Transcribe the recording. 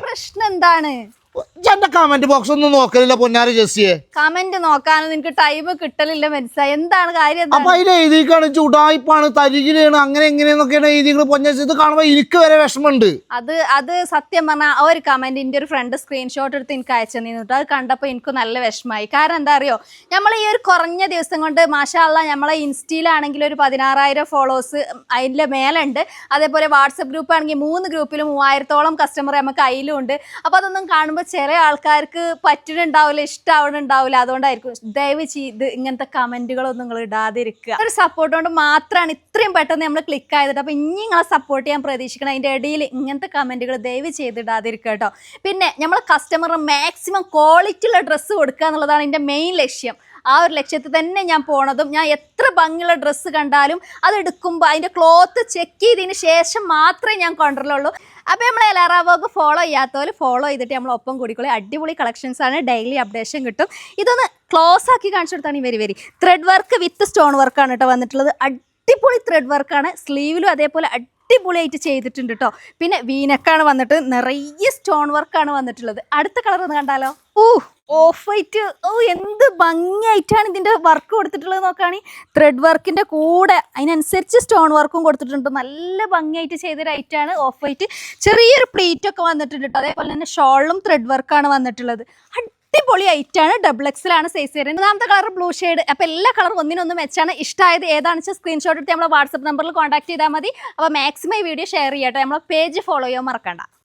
പ്രശ്നം എന്താണ്? എന്റെ കമന്റ് ബോക്സ് ഒന്നും നോക്കലില്ല പൊന്നാര ജെസ്സിയെ? കമന്റ് നോക്കാനും നിനക്ക് ടൈം കിട്ടലില്ല മെൻസ എന്താണ് കാര്യം? അപ്പൊ അതിൽ എഴുതിക്കാണ് ചുടായിപ്പാണ് തരികിലാണ് അങ്ങനെ എങ്ങനെയെന്നൊക്കെയാണ് എഴുതികൾ പൊന്ന ഇത് കാണുമ്പോ എനിക്ക് വരെ വിഷമമുണ്ട്. അത് അത് സത്യം പറഞ്ഞാൽ ആ ഒരു കമന്റ് എന്റെ ഒരു ഫ്രണ്ട് സ്ക്രീൻഷോട്ട് എടുത്ത് എനിക്ക് അയച്ചു നിന്നിട്ട് അത് കണ്ടപ്പോൾ എനിക്ക് നല്ല വിഷമമായി. കാരണം എന്താ അറിയോ? നമ്മൾ ഈ ഒരു കുറഞ്ഞ ദിവസം കൊണ്ട് മാഷാള്ള നമ്മളെ ഇൻസ്റ്റയിലാണെങ്കിൽ ഒരു പതിനാറായിരം ഫോളോവേഴ്സ് അതിന്റെ മേലുണ്ട്. അതേപോലെ വാട്സപ്പ് ഗ്രൂപ്പ് ആണെങ്കിൽ മൂന്ന് ഗ്രൂപ്പിൽ മൂവായിരത്തോളം കസ്റ്റമർ നമുക്ക് അതിലും ഉണ്ട് അപ്പോൾ അതൊന്നും കാണുമ്പോൾ ചില ആൾക്കാർക്ക് പറ്റുന്നുണ്ടാവില്ല ഇഷ്ടാവണുണ്ടാവില്ല അതുകൊണ്ടായിരിക്കും ദയവ് ചെയ്ത് ഇങ്ങനത്തെ കമന്റുകളൊന്നും നിങ്ങൾ ഇടാതിരിക്കുക. ഒരു സപ്പോർട്ട് കൊണ്ട് മാത്രമാണ് ഇത്രയും പെട്ടെന്ന് നമ്മൾ ക്ലിക്ക് ആയത്. അപ്പോൾ ഇനി നിങ്ങളെ സപ്പോർട്ട് ചെയ്യാൻ പ്രതീക്ഷിക്കണം. അതിന്റെ ഇടയിൽ ഇങ്ങനത്തെ കമന്റുകൾ ദയവ് ചെയ്ത് ഇടാതിരിക്കുക കേട്ടോ. പിന്നെ നമ്മൾ കസ്റ്റമർ മാക്സിമം ക്വാളിറ്റി ഉള്ള ഡ്രസ്സ് കൊടുക്കുക എന്നുള്ളതാണ് എന്റെ മെയിൻ ലക്ഷ്യം. ആ ഒരു ലക്ഷ്യത്തിൽ തന്നെ ഞാൻ പോണതും ഞാൻ എത്ര ഭംഗിയുള്ള ഡ്രസ്സ് കണ്ടാലും അതെടുക്കുമ്പോൾ അതിന്റെ ക്ലോത്ത് ചെക്ക് ചെയ്തതിന് ശേഷം മാത്രമേ ഞാൻ കൊണ്ടുവരുള്ളൂ അപ്പോൾ നമ്മൾ എലാറാബോഗ് ഫോളോ ചെയ്യാത്തവർ ഫോളോ ചെയ്തിട്ട് നമ്മൾ ഒപ്പം കൂടിക്കോളി. അടിപൊളി കളക്ഷൻസ് ആണ്. ഡെയിലി അപ്ഡേഷൻ കിട്ടും. ഇതൊന്ന് ക്ലോസ് ആക്കി കാണിച്ചു കൊടുത്താണ് വെരി വരി. ത്രെഡ് വർക്ക് വിത്ത് സ്റ്റോൺ വർക്കാണ് കേട്ടോ വന്നിട്ടുള്ളത്. അടിപൊളി ത്രെഡ് വർക്കാണ് സ്ലീവിലും അതേപോലെ അടിപൊളിയായിട്ട് ചെയ്തിട്ടുണ്ട് കേട്ടോ പിന്നെ വീനക്കാണ് വന്നിട്ട് നിറയെ സ്റ്റോൺ വർക്കാണ് വന്നിട്ടുള്ളത്. അടുത്ത കളർ ഒന്ന് കണ്ടാലോ? ഓ ഓഫ് വൈറ്റ് ഓ എന്ത് ഭംഗിയായിട്ടാണ് ഇതിന്റെ വർക്ക് കൊടുത്തിട്ടുള്ളത് നോക്കുകയാണെങ്കിൽ ത്രെഡ് വർക്കിന്റെ കൂടെ അതിനനുസരിച്ച് സ്റ്റോൺ വർക്കും കൊടുത്തിട്ടുണ്ട്. നല്ല ഭംഗിയായിട്ട് ചെയ്തൊരു ഐറ്റാണ് ഓഫ് വൈറ്റ് ചെറിയൊരു പ്ലീറ്റ് ഒക്കെ വന്നിട്ടുണ്ട് കേട്ടോ അതേപോലെ തന്നെ ഷോളും ത്രെഡ് വർക്കാണ് വന്നിട്ടുള്ളത്. അടിപൊളി ഐറ്റാണ് ഡബിൾ എക്സിലാണ് സൈസ് വരുന്നത്. ഒന്നാമത്തെ കളർ ബ്ലൂ ഷെയ്ഡ് അപ്പോൾ എല്ലാ കളർ ഒന്നിനൊന്നും മെച്ചാണ് ഇഷ്ടമായത് ഏതാണെന്ന് വെച്ചാൽ സ്ക്രീൻഷോട്ട് എടുത്ത് നമ്മളെ വാട്സപ്പ് നമ്പറിൽ കോൺടാക്ട് ചെയ്താൽ മതി. അപ്പോൾ മാക്സിമം ഈ വീഡിയോ ഷെയർ ചെയ്യട്ടെ. നമ്മളെ പേജ് ഫോളോ ചെയ്യാൻ മറക്കണ്ട.